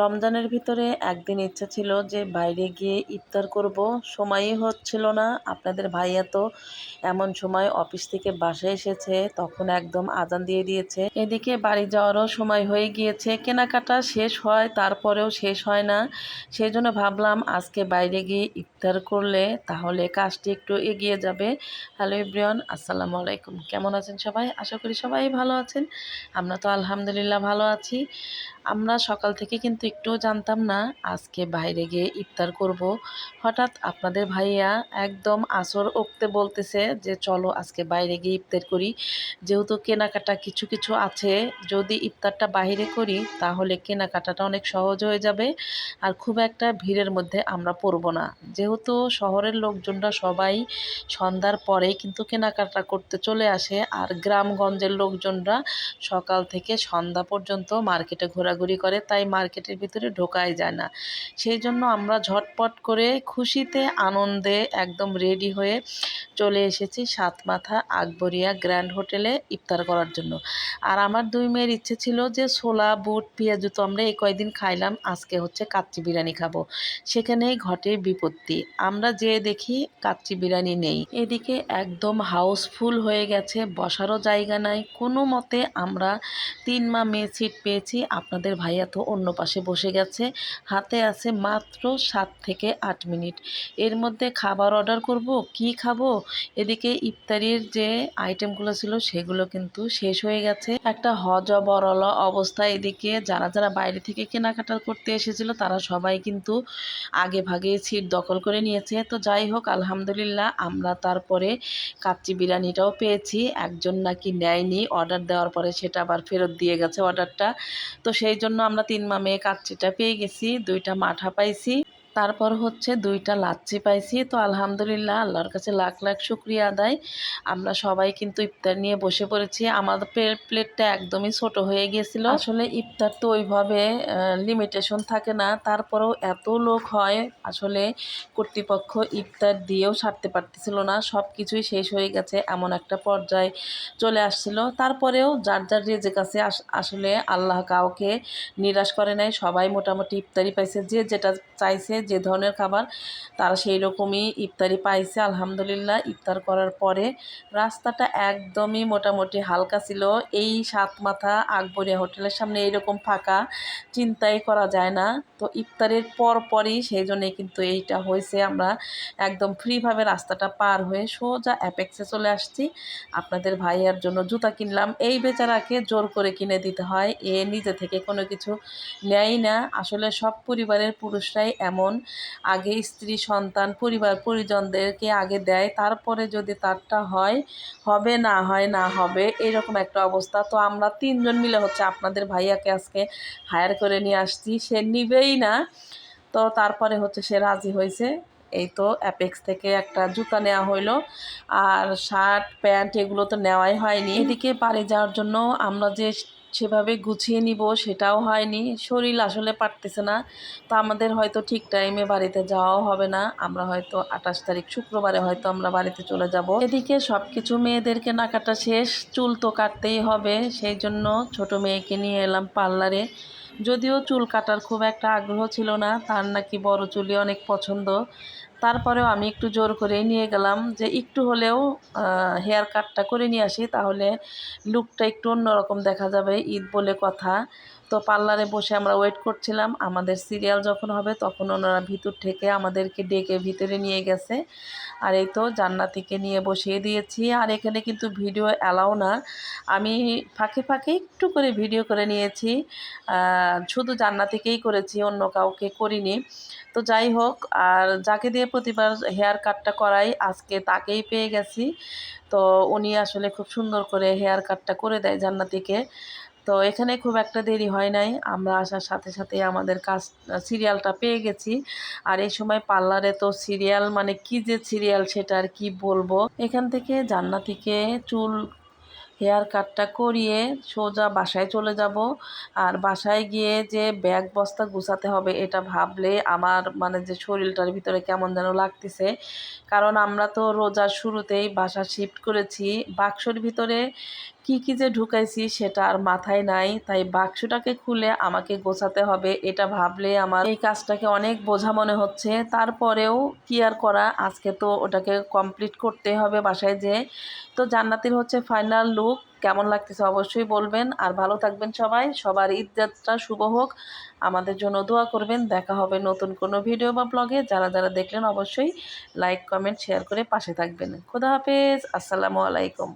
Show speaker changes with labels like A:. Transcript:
A: রমজানের ভিতরে একদিন ইচ্ছা ছিল যে বাইরে গিয়ে ইফতার করব। সময়ই হচ্ছিল না। আপনাদের ভাইয়া তো এমন সময় অফিস থেকে বাসায় এসেছে, তখন একদম আজান দিয়ে দিয়েছে। এদিকে বাড়ি যাওয়ারও সময় হয়ে গিয়েছে। কেনাকাটা শেষ হয়, তারপরেও শেষ হয় না। সেই জন্য ভাবলাম আজকে বাইরে গিয়ে ইফতার করলে তাহলে কাজটি একটু এগিয়ে যাবে। হ্যালো ইব্রিয়ন আসসালামু আলাইকুম। কেমন আছেন সবাই? আশা করি সবাই ভালো আছেন। আমরা তো আলহামদুলিল্লাহ ভালো আছি। আমরা সকাল থেকে কিন্তু একটুও জানতাম না আজকে বাইরে গিয়ে ইফতার করব। হঠাৎ আপনাদের ভাইয়া একদম আসর উঠতে বলতেছে যে, চলো আজকে বাইরে গিয়ে ইফতার করি। যেহেতু কেনাকাটা কিছু কিছু আছে, যদি ইফতারটা বাইরে করি তাহলে কেনাকাটাটা অনেক সহজ হয়ে যাবে আর খুব একটা ভিড়ের মধ্যে আমরা পড়ব না। যেহেতু শহরের লোকজনরা সবাই সন্ধ্যার পরেই কিন্তু কেনাকাটা করতে চলে আসে আর গ্রামগঞ্জের লোকজনরা সকাল থেকে সন্ধ্যা পর্যন্ত মার্কেটে ঘোরাঘুরি করে, তাই মার্কেটের ভিতরে ঢোকাই যায় না। সেই জন্য আমরা ঝটপট করে খুশিতে, আনন্দে একদম রেডি হয়ে চলে এসেছি সাতমাথা আকবরিয়া গ্র্যান্ড হোটেলে ইফতার করার জন্য। আর আমার দুই মেয়ের ইচ্ছে ছিল যে ছোলা, বুট, পেঁয়াজু তো আমরা এই কয়দিন খাইলাম, আজকে হচ্ছে কাচ্চি বিরিয়ানি খাব। সেখানেই ঘটে বিপত্তি। আমরা যে দেখি কাচ্চি বিরিয়ানি নেই। এদিকে একদম হাউসফুল হয়ে গেছে, বসারও জায়গা নাই। কোনো মতে আমরা তিন মা মেয়ে সিট পেয়েছি। আপনাদের ভাইয়া তো অন্য পাশে বসে গেছে। হাতে আছে মাত্র সাত থেকে আট মিনিট। এর মধ্যে খাবার অর্ডার করব, কি খাব? এদিকে ইফতারির যে আইটেমগুলো ছিল সেগুলো কিন্তু শেষ হয়ে গেছে। একটা হজ বরল অবস্থা এদিকে। যারা যারা বাইরে থেকে কেনাকাটা করতে এসেছিল তারা সবাই কিন্তু আগে ভাগে সিট দখল করে নিয়েছে। তো যাই হোক, আলহামদুলিল্লাহ আমরা তারপরে কাচ্চি বিরিয়ানিটাও পেয়েছি। একজন নাকি নেয়নি, অর্ডার দেওয়ার পরে সেটা আবার ফেরত দিয়ে গেছে অর্ডারটা। তো সেই জন্য আমরা তিন মামে কাচ্চিটা পেয়ে গেছি দুইটা মাঠা পাইছি। তারপর হচ্ছে দুইটা লাচ্ছি পাইছি। তো আলহামদুলিল্লাহ আল্লাহর কাছে লাখ লাখ শুক্রিয়া আদায়। আমরা সবাই কিন্তু ইফতার নিয়ে বসে পড়েছি। আমাদের প্লেটটা একদমই ছোট হয়ে গিয়েছিল। আসলে ইফতার তো ওইভাবে লিমিটেশন থাকে না। তারপরেও এত লোক হয়, আসলে কর্তৃপক্ষ ইফতার দিয়েও ছাড়তে পারতেছিল না। সব কিছুই শেষ হয়ে গেছে, এমন একটা পর্যায়ে চলে আসছিল। তারপরেও যার যার রেজে কাছে আসলে আল্লাহ কাউকে নিরাশ করে নাই। সবাই মোটামুটি ইফতারি পাইছে। যে যেটা চাইছে যে ধরনের খাবার, তারা সেই রকমই ইফতারি পাইছে। আলহামদুলিল্লাহ, ইফতার করার পরে রাস্তাটা একদমই মোটামুটি হালকা ছিল। এই সাত মাথা আকবরিয়া হোটেলের সামনে এইরকম ফাঁকা, চিন্তাই করা যায় না। তো ইফতারের পর পরই সেই জন্যে কিন্তু এইটা হয়েছে। আমরা একদম ফ্রিভাবে রাস্তাটা পার হয়ে সোজা অ্যাপেক্সে চলে আসছি। আপনাদের ভাইয়ার জন্য জুতা কিনলাম। এই বেচারাকে জোর করে কিনে দিতে হয়। এ নিজে থেকে কোনো কিছু নেয় না। আসলে সব পরিবারের পুরুষরাই এমন। আগে স্ত্রী, সন্তান, পরিবার, পরিজনদেরকে আগে দেয়, তারপরে যদি তারটা হয়, হবে না, হয় না, হবে, এরকম একটা অবস্থা। তো আমরা তিনজন মিলে হচ্ছে আপনাদের ভাইয়াকে আজকে হায়ার করে নিয়ে আসছি। সে নিবেই না। তো তারপরে হচ্ছে সে রাজি হয়েছে। এই তো অ্যাপেক্স থেকে একটা জুতা নেওয়া হইল। আর শার্ট, প্যান্ট এগুলো তো নেওয়াই হয়নি। এদিকে বাড়ি যাওয়ার জন্য আমরা যে সেভাবে গুছিয়ে নিব সেটাও হয়নি। শরীর আসলে পারতেছে না। তো আমাদের হয়তো ঠিক টাইমে বাড়িতে যাওয়াও হবে না। আমরা হয়তো আঠাশ তারিখ শুক্রবারে হয়তো আমরা বাড়িতে চলে যাব। এদিকে সব কিছু মেয়েদের কেনাকাটা শেষ। চুল তো কাটতেই হবে। সেই জন্য ছোট মেয়েকে নিয়ে এলাম পার্লারে। যদিও চুল কাটার খুব একটা আগ্রহ ছিল না। তার নাকি বড় চুলই অনেক পছন্দ। তারপরেও আমি একটু জোর করে নিয়ে গেলাম যে একটু হলেও হেয়ার কাটটা করে নিয়ে আসি, তাহলে লুকটা একটু অন্যরকম দেখা যাবে ঈদ বলে কথা। তো পার্লারে বসে আমরা ওয়েট করছিলাম। আমাদের সিরিয়াল যখন হবে তখন ওনারা ভিতর থেকে আমাদেরকে ডেকে ভিতরে নিয়ে গেছে। আর এই তো জান্নাতিকে নিয়ে বসিয়ে দিয়েছি। আর এখানে কিন্তু ভিডিও অ্যালাও না। আমি ফাঁকে ফাঁকে একটু করে ভিডিও করে নিয়েছি। শুধু জান্নাতিকেই করেছি, অন্য কাউকে করিনি। তো যাই হোক, আর যাকে দিয়ে প্রতিবার হেয়ার কাটটা করাই, আজকে তাকেই পেয়ে গেছি। তো উনি আসলে খুব সুন্দর করে হেয়ার কাটটা করে দেয় জান্নাতিকে। তো এখানে খুব একটা দেরি হয় নাই। আমরা আসার সাথে সাথে আমাদের কাজ, সিরিয়ালটা পেয়ে গেছি। আর এই সময় পার্লারে তো সিরিয়াল মানে কি যে সিরিয়াল সেটা আর কি বলব? এখান থেকে জান্নাতিকে চুল, হেয়ার কাটটা করিয়ে সোজা বাসায় চলে যাব। আর বাসায় গিয়ে যে ব্যাগ বস্তা গুছাতে হবে এটা ভাবলে আমার মানে যে শরীরটার ভিতরে কেমন যেন লাগতেছে। কারণ আমরা তো রোজার শুরুতেই বাসা শিফট করেছি। বাক্সর ভিতরে কি কি যে ঢুকাইছি সেটা আর মাথায় নাই। তাই বাক্সটাকে খুলে আমাকে গোছাতে হবে এটা ভাবলে আমার এই কাজটাকে অনেক বোঝা মনে হচ্ছে। তারপরেও কি আর করা? আজকে তো ওটাকে কমপ্লিট করতে হবে বাসায় যেয়ে তো জান্নাতির হচ্ছে ফাইনাল লুক কেমন লাগতেছে অবশ্যই বলবেন। আর ভালো থাকবেন সবাই। সবার যাত্রা শুভ হোক। আমাদের জন্য দোয়া করবেন। দেখা হবে নতুন কোনো ভিডিও বা ব্লগে যারা যারা দেখলেন অবশ্যই লাইক কমেন্ট শেয়ার করে পাশে থাকবেন। খুদা হাফেজ। আসসালামু আলাইকুম।